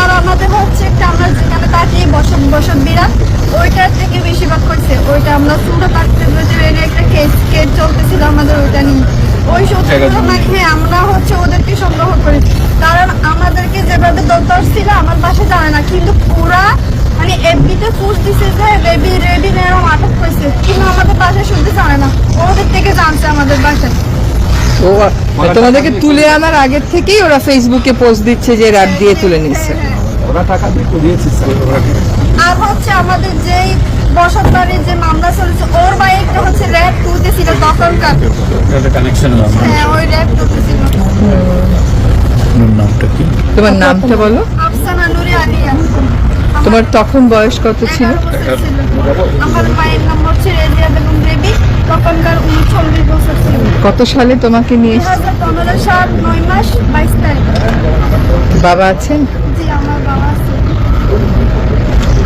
আর আমাদের হচ্ছে একটা আমরা যেখানে থাকি বসত বসত বিরাট ওইটার থেকে বেশিরভাগ করছে। ওইটা আমরা ছোট থাকতে একটা কেস কেস চলতেছিল আমাদের ওইটা নিয়ে। ওই সত্যগুলো নাকি আমরা হচ্ছে ওদেরকে সংগ্রহ করি। কারণ আমাদেরকে যেভাবে দরকার ছিল আমার বাসা জানে না কিন্তু পুরা মানে এফবিতে দিছে যে রেবি রেবি এরম আটক করেছে। কিন্তু আমাদের বাসায় শুনতে জানে না। ওদের থেকে জানছে আমাদের বাসায় ও তোমাদেরকে তুলে আনার আগের থেকেই ওরা ফেসবুকে পোস্ট দিচ্ছে যে রাত দিয়ে তুলে নিচ্ছে। ওরা টাকা দিয়ে করিয়েছে আর হচ্ছে আমাদের যেই বসত বাড়ির যে মামলা চলেছে ওর বাইকটা হচ্ছে র্যাব টুতে ছিল তখনকার কানেকশন হ্যাঁ ওই র্যাব টুতে ছিল নামটা কি? তোমার নামটা বলো। আফসানা নুরি আলিয়া তোমার তখন বয়স কত ছিল? আমার মায়ের নম্বর ছিল রেজিয়া বেগম বছর ছিল কত সালে তোমাকে নিয়ে বাবা আছেন? জি আমার বাবা আছে।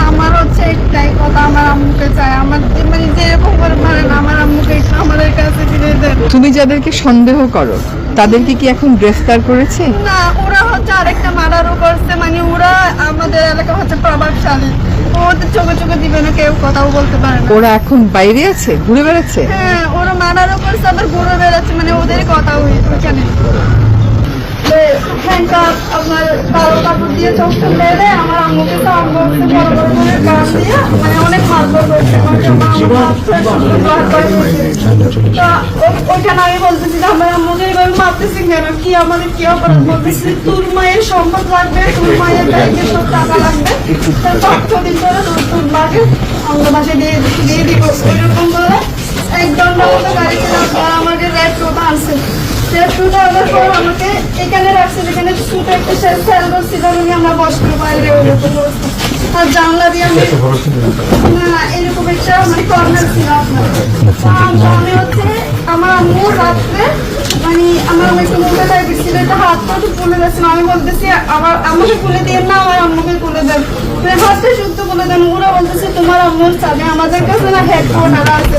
আমার হচ্ছে একটাই কথা আমার আম্মুকে চাই আমার মানে যেরকম করে পারেন আমার আম্মুকে আমাদের কাছে ফিরে দেন। তুমি যাদেরকে সন্দেহ করো তাদেরকে কি এখন গ্রেফতার করেছে? না ওরা হচ্ছে আরেকটা মার্ডারও করছে। মানে ওরা আমাদের এলাকা হচ্ছে প্রভাবশালী। ওদের চোখে চোখে দিবে না কেউ কথাও বলতে পারে না। ওরা এখন বাইরে আছে? ঘুরে বেড়াচ্ছে? হ্যাঁ মার্ডারও করছে আবার ঘুরে বেড়াচ্ছে মানে ওদের কথা ওই ওইখানে হ্যান্ডকাপ আপনার কালো কাপড় দিয়ে চোখটা মেরে আমার আম্মুকে তো আম্মু বড় বড় করে কান দিয়ে মানে অনেক মারধর করছে ওইখানে আমি বলতেছি যে আমার আম্মুকে এইভাবে মারতেছি কেন? কি আমাদের কি অপরাধ? বলতেছি তোর মায়ের সম্পদ লাগবে তোর মায়ের ব্যাংকে সব টাকা লাগবে। তার মাকে বাসায় দিয়ে দিয়ে দিব ওইরকম করে। এক ঘণ্টা মতো গাড়িতে রাখব আর আমাকে রেড রোড আনছে। রেড রোড আনার পর আমাকে এখানে রাখছে যেখানে ছোট একটা সেল ছিল আমি আমরা বসতে বাইরে ওইরকম আর জানলা দিয়ে আমি না এরকম একটা মানে কর্নার ছিল আপনার। আমি হচ্ছে আমার আম্মু রাত্রে মানে আমার একটু মুখে টাইপের ছিল একটা হাত পা একটু ফুলে যাচ্ছিল আমি বলতেছি আমার আমাকে ফুলে দিয়ে না আমার আম্মুকে ফুলে দেন। হাতটা শুদ্ধ ফুলে দেন ওরা বলতেছে তোমার আম্মুর চাবি আমাদের কাছে না হেডফোন আর আছে।